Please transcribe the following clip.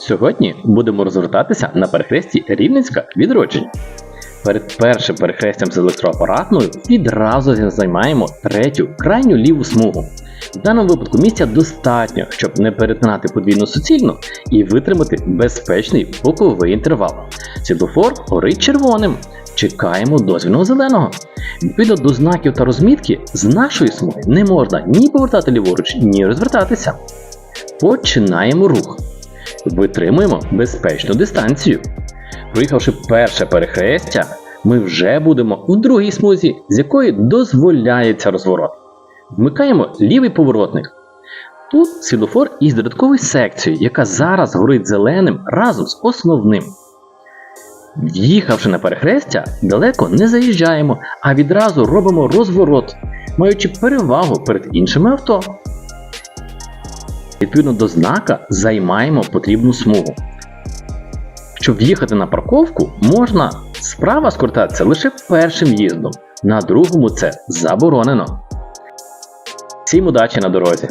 Сьогодні будемо розвертатися на перехресті Рівненська відродження. Перед першим перехрестям з електроапаратною відразу займаємо третю крайню ліву смугу. В даному випадку місця достатньо, щоб не перетинати подвійну суцільну і витримати безпечний боковий інтервал. Світлофор горить червоним. Чекаємо дозвільного зеленого. Відповідно до знаків та розмітки, з нашої смуги не можна ні повертати ліворуч, ні розвертатися. Починаємо рух. Витримуємо безпечну дистанцію. Проїхавши перше перехрестя, ми вже будемо в другій смузі, з якої дозволяється розворот. Вмикаємо лівий поворотник. Тут світлофор із додатковою секцією, яка зараз горить зеленим разом з основним. В'їхавши на перехрестя, далеко не заїжджаємо, а відразу робимо розворот, маючи перевагу перед іншими авто. Відповідно до знака займаємо потрібну смугу. Щоб в'їхати на парковку, можна справа скористатися лише першим в'їздом, на другому це заборонено. Всім удачі на дорозі!